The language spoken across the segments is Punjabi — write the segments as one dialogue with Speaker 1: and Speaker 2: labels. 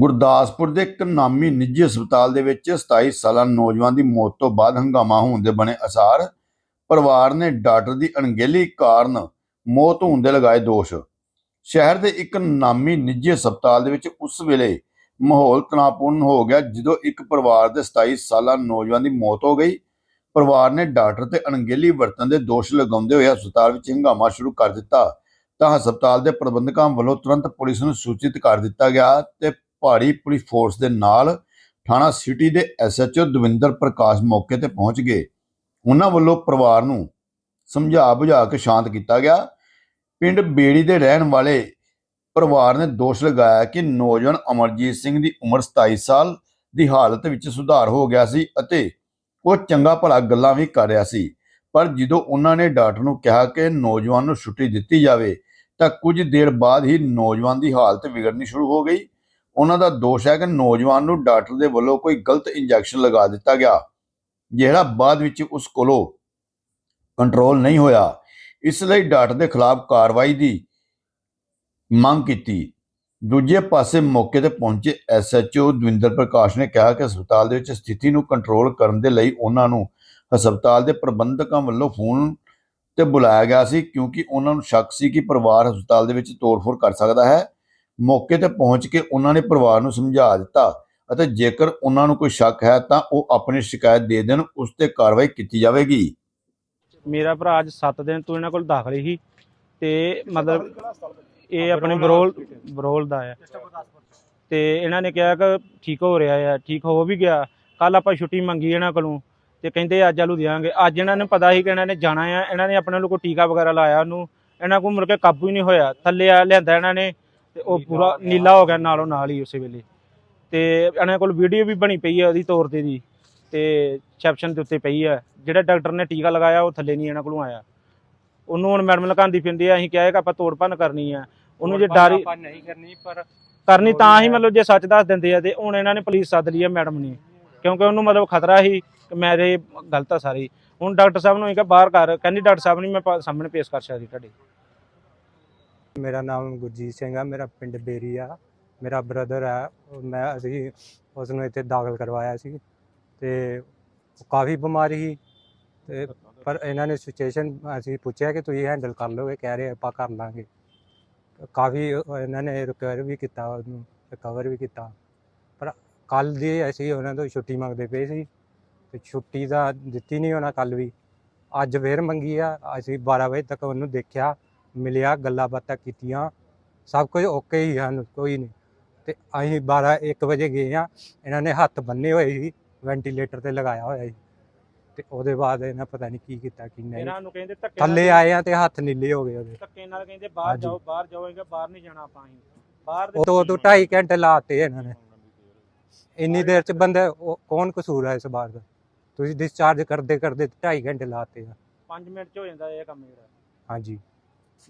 Speaker 1: ਗੁਰਦਾਸਪੁਰ ਦੇ ਇੱਕ ਨਾਮੀ ਨਿੱਜੀ ਹਸਪਤਾਲ ਦੇ ਵਿੱਚ 27 ਸਾਲਾ ਨੌਜਵਾਨ ਦੀ ਮੌਤ ਤੋਂ ਬਾਅਦ ਹੰਗਾਮਾ ਹੋਣ ਦੇ ਬਣੇ ਅਸਾਰ ਪਰਿਵਾਰ ਨੇ ਡਾਕਟਰ ਦੀ ਅਣਗਹਿਲੀ ਕਾਰਨ ਮੌਤ ਹੋਣ ਦੇ ਲਗਾਏ ਦੋਸ਼। ਸ਼ਹਿਰ ਦੇ ਇੱਕ ਨਾਮੀ ਨਿੱਜੀ ਹਸਪਤਾਲ ਦੇ ਵਿੱਚ ਉਸ ਵੇਲੇ ਮਾਹੌਲ ਤਣਾਅਪੂਰਨ ਹੋ ਗਿਆ ਜਦੋਂ ਇੱਕ ਪਰਿਵਾਰ ਦੇ 27 ਸਾਲਾ ਨੌਜਵਾਨ ਦੀ ਮੌਤ ਹੋ ਗਈ। ਪਰਿਵਾਰ ਨੇ ਡਾਕਟਰ ਤੇ ਅਣਗਹਿਲੀ ਵਰਤਣ ਦੇ ਦੋਸ਼ ਲਗਾਉਂਦੇ ਹੋਏ ਹਸਪਤਾਲ ਵਿੱਚ ਹੰਗਾਮਾ ਸ਼ੁਰੂ ਕਰ ਦਿੱਤਾ। ਤਾਂ ਹਸਪਤਾਲ ਦੇ ਪ੍ਰਬੰਧਕਾਂ ਵੱਲੋਂ ਤੁਰੰਤ ਪੁਲਿਸ ਨੂੰ ਸੂਚਿਤ ਕਰ ਦਿੱਤਾ ਗਿਆ ਤੇ ਭਾਰੀ ਪੁਲਿਸ ਫੋਰਸ ਦੇ ਨਾਲ ਥਾਣਾ ਸਿਟੀ ਦੇ ਐਸਐਚਓ ਦਵਿੰਦਰ ਪ੍ਰਕਾਸ਼ ਮੌਕੇ ਤੇ ਪਹੁੰਚ ਗਏ। ਉਹਨਾਂ ਵੱਲੋਂ ਪਰਿਵਾਰ ਨੂੰ ਸਮਝਾ ਬੁਝਾ ਕੇ ਸ਼ਾਂਤ ਕੀਤਾ ਗਿਆ। ਪਿੰਡ ਬੇੜੀ ਦੇ ਰਹਿਣ ਵਾਲੇ ਪਰਿਵਾਰ ਨੇ ਦੋਸ਼ ਲਗਾਇਆ ਕਿ ਨੌਜਵਾਨ ਅਮਰਜੀਤ ਸਿੰਘ ਦੀ ਉਮਰ 27 ਸਾਲ ਦੀ ਹਾਲਤ ਵਿੱਚ ਸੁਧਾਰ ਹੋ ਗਿਆ ਸੀ ਅਤੇ ਉਹ ਚੰਗਾ ਭਲਾ ਗੱਲਾਂ ਵੀ ਕਰ ਰਿਹਾ ਸੀ। ਪਰ ਜਦੋਂ ਉਹਨਾਂ ਨੇ ਡਾਕਟਰ ਨੂੰ ਕਿਹਾ ਕਿ ਨੌਜਵਾਨ ਨੂੰ ਛੁੱਟੀ ਦਿੱਤੀ ਜਾਵੇ ਤਾਂ ਕੁਝ ਦੇਰ ਬਾਅਦ ਹੀ ਨੌਜਵਾਨ ਦੀ ਹਾਲਤ ਵਿਗੜਨੀ ਸ਼ੁਰੂ ਹੋ ਗਈ। ਉਹਨਾਂ ਦਾ ਦੋਸ਼ ਹੈ ਕਿ ਨੌਜਵਾਨ ਨੂੰ ਡਾਕਟਰ ਦੇ ਵੱਲੋਂ ਕੋਈ ਗਲਤ ਇੰਜੈਕਸ਼ਨ ਲਗਾ ਦਿੱਤਾ ਗਿਆ, ਜਿਹੜਾ ਬਾਅਦ ਵਿੱਚ ਉਸ ਕੋਲੋਂ ਕੰਟਰੋਲ ਨਹੀਂ ਹੋਇਆ। ਇਸ ਲਈ ਡਾਕਟਰ ਦੇ ਖਿਲਾਫ ਕਾਰਵਾਈ ਦੀ ਮੰਗ ਕੀਤੀ। ਦੂਜੇ ਪਾਸੇ ਮੌਕੇ ਤੇ ਪਹੁੰਚੇ ਐਸਐਚਓ ਦਵਿੰਦਰ ਪ੍ਰਕਾਸ਼ ਨੇ ਕਿਹਾ ਕਿ ਹਸਪਤਾਲ ਦੇ ਵਿੱਚ ਸਥਿਤੀ ਨੂੰ ਕੰਟਰੋਲ ਕਰਨ ਦੇ ਲਈ ਉਹਨਾਂ ਨੂੰ ਹਸਪਤਾਲ ਦੇ ਪ੍ਰਬੰਧਕਾਂ ਵੱਲੋਂ ਫੋਨ ਤੇ ਬੁਲਾਇਆ ਗਿਆ ਸੀ, ਕਿਉਂਕਿ ਉਹਨਾਂ ਨੂੰ ਸ਼ੱਕ ਸੀ ਕਿ ਪਰਿਵਾਰ ਹਸਪਤਾਲ ਦੇ ਵਿੱਚ ਤੋੜਫੋੜ ਕਰ ਸਕਦਾ ਹੈ। ਮੌਕੇ ਤੇ ਪਹੁੰਚ ਕੇ ਉਹਨਾਂ ਨੇ ਪਰਿਵਾਰ ਨੂੰ ਸਮਝਾ ਦਿੱਤਾ ਅਤੇ ਜੇਕਰ ਉਹਨਾਂ ਨੂੰ ਕੋਈ ਸ਼ੱਕ ਹੈ ਤਾਂ ਉਹ ਆਪਣੀ ਸ਼ਿਕਾਇਤ ਦੇ ਦੇਣ ਉਸ ਤੇ ਕਾਰਵਾਈ ਕੀਤੀ ਜਾਵੇਗੀ।
Speaker 2: ਮੇਰਾ ਭਰਾ ਅੱਜ 7 ਦਿਨ ਤੋਂ ਇਹਨਾਂ ਕੋਲ ਦਾਖਲ ਸੀ ਤੇ ਮਤਲਬ ਇਹ ਆਪਣੇ ਬਰੋਲ ਬਰੋਲ ਦਾ ਹੈ। ਤੇ ਇਹਨਾਂ ਨੇ ਕਿਹਾ ਕਿ ਠੀਕ ਹੋ ਰਿਹਾ ਹੈ ਠੀਕ ਹੋ ਵੀ ਗਿਆ ਕੱਲ ਆਪਾਂ ਛੁੱਟੀ ਮੰਗੀ ਇਹਨਾਂ ਕੋਲੋਂ ਤੇ ਕਹਿੰਦੇ ਅੱਜ ਆਲੂ ਦਿਆਂਗੇ ਅੱਜ ਇਹਨਾਂ ਨੂੰ ਪਤਾ ਸੀ ਕਿ ਇਹਨਾਂ ਨੇ ਜਾਣਾ ਆ ਇਹਨਾਂ ਨੇ ਆਪਣੇ ਕੋਈ ਟੀਕਾ ਵਗੈਰਾ ਲਾਇਆ ਉਹਨੂੰ ਇਹਨਾਂ ਕੋਲ ਮੁੜ ਕੇ ਕਾਬੂ ਹੀ ਨਹੀਂ ਹੋਇਆ। ਥੱਲੇ ਆ ਲਿਆਂਦਾ ਇਹਨਾਂ ਨੇ ਤੇ ਉਹ ਪੂਰਾ ਨੀਲਾ ਹੋ ਗਿਆ ਨਾਲੋਂ ਨਾਲ ਹੀ ਉਸੇ ਵੇਲੇ। ਤੇ ਇਹਨਾਂ ਕੋਲ ਵੀਡੀਓ ਵੀ ਬਣੀ ਪਈ ਹੈ ਉਹਦੀ ਤੌਰ ਤੇ ਦੀ। ਤੇ ਰਿਸੈਪਸ਼ਨ ਦੇ ਉੱਤੇ ਪਈ ਹੈ ਜਿਹੜਾ ਡਾਕਟਰ ਨੇ ਟੀਕਾ ਲਗਾਇਆ ਉਹ ਥੱਲੇ ਨਹੀਂ ਇਹਨਾਂ ਕੋਲੋਂ ਆਇਆ। ਉਹਨੂੰ ਹੁਣ ਮੈਡਮ ਲਗਾਉਂਦੀ ਫਿਰਦੀ ਆ ਅਸੀਂ ਕਿਹਾ ਕਿ ਆਪਾਂ ਤੋੜ ਭੰਨ ਕਰਨੀ ਆ। ਉਹਨੂੰ ਜੇ ਡਾਰੀ
Speaker 3: ਆਪਾਂ ਨਹੀਂ ਕਰਨੀ ਪਰ
Speaker 2: ਕਰਨੀ ਤਾਂ ਹੀ ਮਤਲਬ ਜੇ ਸੱਚ ਦੱਸ ਦਿੰਦੇ ਆ ਤੇ ਹੁਣ ਇਹਨਾਂ ਨੇ ਪੁਲਿਸ ਸੱਦ ਲਈ ਆ ਮੈਡਮ ਨੇ। ਕਿਉਂਕਿ ਉਹਨੂੰ ਮਤਲਬ ਖਤਰਾ ਸੀ ਕਿ ਮੇਰੇ ਗਲਤ ਆ ਸਾਰੀ। ਹੁਣ ਡਾਕਟਰ ਸਾਹਿਬ ਨੂੰ ਇਹ ਕਿ ਬਾਹਰ ਕਰ ਕਹਿੰਦੀ ਡਾਕਟਰ ਸਾਹਿਬ ਨਹੀਂ ਮੈਂ ਪਾ- ਸਾਹਮਣੇ ਪੇਸ਼ ਕਰ ਸਕਦੀ ਤੁਹਾਡੇ।
Speaker 3: ਮੇਰਾ ਨਾਮ ਗੁਰਜੀਤ ਸਿੰਘ ਆ, ਮੇਰਾ ਪਿੰਡ ਬੇਰੀ ਆ, ਮੇਰਾ ਬ੍ਰਦਰ ਆ ਮੈਂ ਅਸੀਂ ਉਸ ਨੂੰ ਇੱਥੇ ਦਾਖਲ ਕਰਵਾਇਆ ਸੀ ਤੇ ਕਾਫੀ ਬਿਮਾਰੀ ਸੀ ਤੇ ਪਰ ਇਹਨਾਂ ਨੇ ਸਿਚੁਏਸ਼ਨ ਅਸੀਂ ਪੁੱਛਿਆ ਕਿ ਤੁਸੀਂ ਹੈਂਡਲ ਕਰ ਲਓਗੇ, ਕਹਿ ਰਹੇ ਆਪਾਂ ਕਰ ਲਾਂਗੇ। ਕਾਫੀ ਇਹਨਾਂ ਨੇ ਰਿਕਵਰ ਵੀ ਕੀਤਾ, ਉਹਨੂੰ ਰਿਕਵਰ ਵੀ ਕੀਤਾ। ਪਰ ਕੱਲ ਦੀ ਅਸੀਂ ਉਹਨਾਂ ਤੋਂ ਛੁੱਟੀ ਮੰਗਦੇ ਪਏ ਸੀ ਤੇ ਛੁੱਟੀ ਦਾ ਦਿੱਤੀ ਨਹੀਂ ਉਹਨਾਂ ਕੱਲ ਵੀ। ਅੱਜ ਫੇਰ ਮੰਗੀ ਆ, ਅਸੀਂ 12 ਵਜੇ ਤੱਕ ਉਹਨੂੰ ਦੇਖਿਆ। ਮਿਲਿਆ ਗੱਲਾਂ ਬਾਤਾਂ ਕੀਤੀਆਂ। ਸਭ ਕੁਝ ਓਕੇ ਹੀ ਹਨ ਕੋਈ ਨਹੀਂ। ਤੇ ਅਸੀਂ 12 1 ਵਜੇ ਗਏ ਆ ਇਹਨਾਂ ਨੇ ਹੱਥ ਬੰਨੇ ਹੋਏ ਸੀ ਵੈਂਟੀਲੇਟਰ ਤੇ ਲਗਾਇਆ ਹੋਇਆ ਸੀ। ਤੇ ਉਹਦੇ ਬਾਅਦ ਇਹਨਾਂ ਪਤਾ ਨਹੀਂ ਕੀ ਕੀਤਾ ਕੀ ਨਹੀਂ।
Speaker 2: ਇਹਨਾਂ ਨੂੰ ਕਹਿੰਦੇ ਧੱਕੇ
Speaker 3: ਥੱਲੇ ਆਏ ਆ ਤੇ ਹੱਥ ਨੀਲੇ ਹੋ ਗਏ ਉਹਦੇ।
Speaker 2: ਧੱਕੇ ਨਾਲ ਕਹਿੰਦੇ ਬਾਹਰ
Speaker 3: ਹਾਂਜੀ।
Speaker 2: ਜਾਓ ਬਾਹਰ ਜਾਓਗੇ ਬਾਹਰ ਨਹੀਂ ਜਾਣਾ ਆਪਾਂ ਅਸੀਂ। ਬਾਹਰ
Speaker 3: ਉਹ ਤੋਂ ਤੋਂ 2.5 ਘੰਟੇ ਲਾਤੇ ਇਹਨਾਂ ਨੇ। ਇੰਨੀ ਦੇਰ ਚ ਬੰਦੇ ਉਹ- ਕੌਣ ਕਸੂਰ ਹੈ ਇਸ ਬਾਤ ਦਾ? ਤੁਸੀਂ ਡਿਸਚਾਰਜ ਕਰਦੇ ਕਰਦੇ 2.5 ਘੰਟੇ ਲਾਤੇ ਆ।
Speaker 2: 5 ਮਿੰਟ ਚ ਹੋ ਜਾਂਦਾ ਇਹ ਕੰਮ ਜਿਹੜਾ।
Speaker 3: ਹਾਂਜੀ।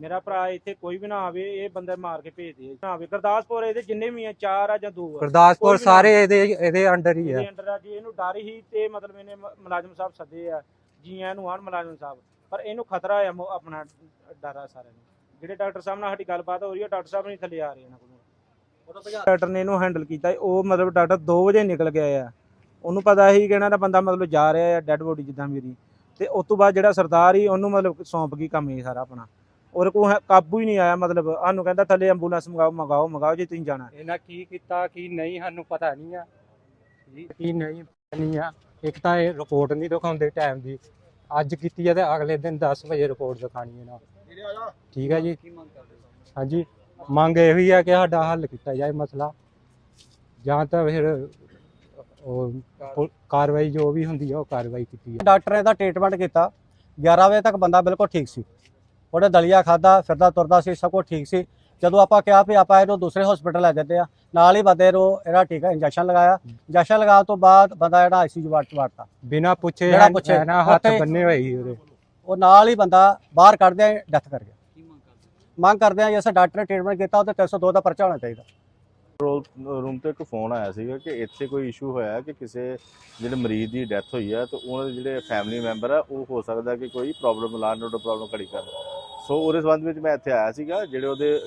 Speaker 2: ਮੇਰਾ ਭਰਾ ਇੱਥੇ ਕੋਈ ਵੀ ਨਾ ਆਵੇ ਇਹ ਬੰਦੇ ਮਾਰ ਕੇ ਭੇਜਦੇ ਆ ਨਾ ਆਵੇ। ਗੁਰਦਾਸਪੁਰ ਇਹਦੇ ਜਿੰਨੇ ਵੀ ਆ ਚਾਰ ਆ ਜਾਂ ਦੋ ਆ।
Speaker 3: ਗੁਰਦਾਸਪੁਰ ਸਾਰੇ ਇਹਦੇ ਇਹਦੇ ਅੰਡਰ ਹੀ ਆ।
Speaker 2: ਇਹਦੇ ਅੰਡਰ ਆ। ਜੀ ਇਹਨੂੰ ਡਰ ਹੀ ਤੇ ਮਤਲਬ ਇਹਨੇ ਮ- ਮੁਲਾਜ਼ਮ ਸਾਹਿਬ ਸੱਦੇ ਆ ਜੀ ਆਇਆਂ ਨੂੰ ਆਣ ਮੁਲਾਜ਼ਮ ਸਾਹਿਬ। ਪਰ ਇਹਨੂੰ ਖਤਰਾ ਆ ਮੋ- ਆਪਣਾ ਡਰ ਆ ਸਾਰਿਆਂ ਨੂੰ। ਜਿਹੜੇ ਡਾਕਟਰ ਸਾਹਿਬ ਨਾਲ ਸਾਡੀ ਗੱਲਬਾਤ ਹੋ ਰਹੀ ਹੈ ਡਾਕਟਰ ਸਾਹਿਬ ਨਹੀਂ ਥੱਲੇ ਆ ਰਹੇ ਇਹਨਾਂ ਕੋਲੋਂ। ਡਾਕਟਰ ਨੇ ਇਹਨੂੰ ਹੈਂਡਲ ਕੀਤਾ। ਉਹ ਮਤਲਬ ਡਾਕਟਰ 2 ਵਜੇ ਨਿਕਲ ਗਿਆ ਆ। ਉਹਨੂੰ ਪਤਾ ਸੀ ਕਿ ਇਹਨਾਂ ਦਾ ਬੰਦਾ ਮਤਲਬ ਜਾ ਰਿਹਾ ਆ ਡੈੱਡ ਬੋਡੀ ਜਿੱਦਾਂ ਮੇਰੀ। ਤੇ ਉਸ ਤੋਂ ਬਾਅਦ ਜਿਹੜਾ ਸਰਦਾਰ ਹੀ ਉਹਨੂੰ ਮਤਲਬ ਸੌਂਪ ਗਈ ਕੰਮ ਇਹ ਸਾਰਾ ਆਪਣਾ। ਕੋਲ ਹੈ- ਕਾਬੂ ਹੀ ਨਹੀਂ ਆਇਆ ਮਤਲਬ ਸਾਨੂੰ ਕਹਿੰਦਾ ਥੱਲੇ ਐਂਬੂਲੈਂਸ ਮੰਗਾਓ ਮੰਗਾਓ ਮੰਗਾਓ ਜੇ ਤੁਸੀਂ ਜਾਣਾ।
Speaker 3: ਇਹਨਾਂ ਕੀ ਕੀਤਾ ਕੀ ਨਹੀਂ ਸਾਨੂੰ ਪਤਾ ਨਹੀਂ ਆ। ਕੀ ਨਹੀਂ ਪਤਾ ਨਹੀਂ ਆ। ਇੱਕ ਤਾਂ ਇਹ ਰਿਪੋਰਟ ਨਹੀਂ ਦਿਖਾਉਂਦੇ ਟਾਈਮ ਦੀ। ਅੱਜ ਕੀਤੀ ਆ ਤੇ ਅਗਲੇ ਦਿਨ 10 ਵਜੇ ਰਿਪੋਰਟ ਦਿਖਾਣੀ ਇਹਨਾਂ ਠੀਕ ਹੈ ਜੀ? ਹਾਂਜੀ। ਮੰਗ ਇਹ ਵੀ ਆ ਕਿ ਸਾਡਾ ਹੱਲ ਕੀਤਾ ਜਾਏ ਮਸਲਾ। ਜਾਂ ਤਾਂ ਫਿਰ ਉਹ ਪੁ- ਕਾਰਵਾਈ ਜੋ ਵੀ ਹੁੰਦੀ ਆ ਉਹ ਕਾਰਵਾਈ ਕੀਤੀ ਆ
Speaker 4: ਡਾਕਟਰ ਨੇ ਤਾਂ ਟ੍ਰੀਟਮੈਂਟ ਕੀਤਾ। 11 ਵਜੇ ਤੱਕ ਬੰਦਾ ਬਿਲਕੁਲ ਠੀਕ ਸੀ। ਉਹਨੇ ਦਲੀਆ ਖਾਦਾ ਫਿਰਦਾ ਤੁਰਦਾ ਸੀ ਸਭ ਕੁਝ ਠੀਕ ਸੀ। ਜਦੋਂ ਆਪਾਂ ਕਿਹਾ ਵੀ ਆਪਾਂ ਇਹਨੂੰ ਦੂਸਰੇ ਹਸਪੀਟਲ ਲੈ ਜਾਂਦੇ ਆ ਨਾਲ ਹੀ ਬੰਦੇ ਨੂੰ ਇਹਦਾ ਟੀਕਾ ਇੰਜੈਕਸ਼ਨ ਲਗਾਇਆ। ਇੰਜੈਕਸ਼ਨ ਲਗਾਉਣ ਤੋਂ ਬਾਅਦ ਬੰਦਾ ਜਿਹੜਾ ਆਈਸੀਯੂ ਵਾਰਡ ਚ ਵੜਤਾ
Speaker 3: ਬਿਨਾ ਪੁੱਛੇ
Speaker 4: ਜਿਹੜਾ ਪੁੱਛੇ,
Speaker 3: ਨਾ ਹੱਥ ਬੰਨੇ ਹੋਏ ਸੀ ਉਹਦੇ।
Speaker 4: ਉਹ ਨਾਲ ਹੀ ਬੰਦਾ ਬਾਹਰ ਕੱਢਦੇ ਡੈਥ ਕਰ ਗਿਆ। ਮੰਗ ਕਰਦੇ ਆ ਜਿਵੇਂ ਡਾਕਟਰ ਨੇ ਟ੍ਰੀਟਮੈਂਟ ਕੀਤਾ ਉਹ ਤੇ 302 ਦਾ ਪਰਚਾ ਹੋਣਾ ਚਾਹੀਦਾ।
Speaker 5: ਰੂਮ ਤੇ ਇੱਕ ਫੋਨ ਆਇਆ ਸੀਗਾ ਕਿ ਇੱਥੇ ਕੋਈ ਇਸ਼ੂ ਹੋਇਆ ਹੈ ਕਿ ਕਿਸੇ ਜਿਹੜੇ ਮਰੀਜ਼ ਦੀ ਡੈਥ ਹੋਈ ਹੈ ਤੇ ਉਹਨਾਂ ਦੇ ਜਿਹੜੇ ਫੈਮਿਲੀ ਮੈਂਬਰ ਆ ਉਹ ਹੋ ਸਕਦਾ ਕਿ ਕੋਈ ਪ੍ਰੋਬਲਮ ਲਾਣ ਨੂੰ ਪ੍ਰੋਬਲਮ ਖੜੀ ਕਰ ਸੋ ਉਹਦੇ ਸੰਬੰਧ ਵਿੱਚ ਮੈਂ ਇੱਥੇ ਆਇਆ ਸੀਗਾ ਜਿਹੜੇ ਉਹਦੇ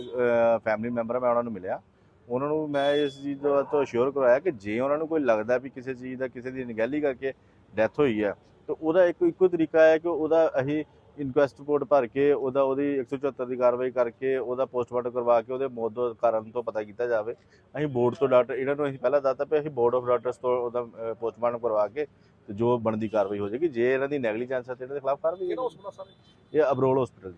Speaker 5: ਫੈਮਿਲੀ ਮੈਂਬਰ ਆ ਮੈਂ ਉਹਨਾਂ ਨੂੰ ਮਿਲਿਆ। ਉਹਨਾਂ ਨੂੰ ਮੈਂ ਇਸ ਚੀਜ਼ ਦਾ ਤੋਂ ਅਸ਼ੋਰ ਕਰਵਾਇਆ ਕਿ ਜੇ ਉਹਨਾਂ ਨੂੰ ਕੋਈ ਲੱਗਦਾ ਵੀ ਕਿਸੇ ਚੀਜ਼ ਦਾ ਕਿਸੇ ਦੀ ਅਣਗਹਿਲੀ ਕਰਕੇ ਡੈਥ ਹੋਈ ਹੈ ਤਾਂ ਉਹਦਾ ਇੱਕ ਇੱਕੋ ਤਰੀਕਾ ਹੈ ਕਿ ਉਹਦਾ ਅਸੀਂ ਇਨਕੁਐਸਟ ਰਿਪੋਰਟ ਭਰ ਕੇ ਉਹਦਾ ਉਹਦੀ 174 ਦੀ ਕਾਰਵਾਈ ਕਰਕੇ ਉਹਦਾ ਪੋਸਟਮਾਰਟਮ ਕਰਵਾ ਕੇ ਉਹਦੇ ਮੌਤ ਦਾ ਕਾਰਨ ਤੋਂ ਪਤਾ ਕੀਤਾ ਜਾਵੇ। ਅਸੀਂ ਬੋਰਡ ਤੋਂ ਡਾਕਟਰ ਇਹਨਾਂ ਨੂੰ ਅਸੀਂ ਪਹਿਲਾਂ ਦੱਸਤਾ ਵੀ ਅਸੀਂ ਬੋਰਡ ਆਫ ਡਾਕਟਰਸ ਤੋਂ ਉਹਦਾ ਪੋਸਟਮਾਰਟਮ ਕਰਵਾ ਕੇ ਤੇ ਜੋ ਬਣਦੀ ਕਾਰਵਾਈ ਹੋ ਜਾਏਗੀ ਜੇ ਇਹਨਾਂ ਦੀ ਨੈਗਲੀਜੈਂਸ ਹੈ ਤੇ ਇਹਨਾਂ ਦੇ ਖਿਲਾਫ ਕਾਰਵਾਈ ਇਹ ਅਬਰੋਲ ਹਸਪੀਟਲ ਦੀ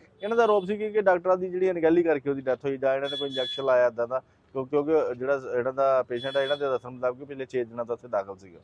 Speaker 5: ਇਹਨਾਂ ਦਾ ਆਰੋਪ ਸੀ ਕਿ ਡਾਕਟਰਾਂ ਦੀ ਜਿਹੜੀ ਅਣਗਹਿਲੀ ਕਰਕੇ ਉਹਦੀ ਡੈਥ ਹੋਈ ਜਾਂ ਇਹਨਾਂ ਨੇ ਕੋਈ ਇੰਜੈਕਸ਼ਨ ਲਾਇਆ ਇਦਾਂ ਦਾ, ਕਿਉਂਕਿ ਜਿਹੜਾ ਇਹਨਾਂ ਦਾ ਪੇਸ਼ੈਂਟ ਹੈ ਇਹਨਾਂ ਦੇ ਦੱਸਣ ਮੁਤਾਬਕ ਪਿਛਲੇ 6 ਦਿਨਾਂ ਤੋਂ ਉੱਥੇ ਦਾਖਲ ਸੀਗਾ।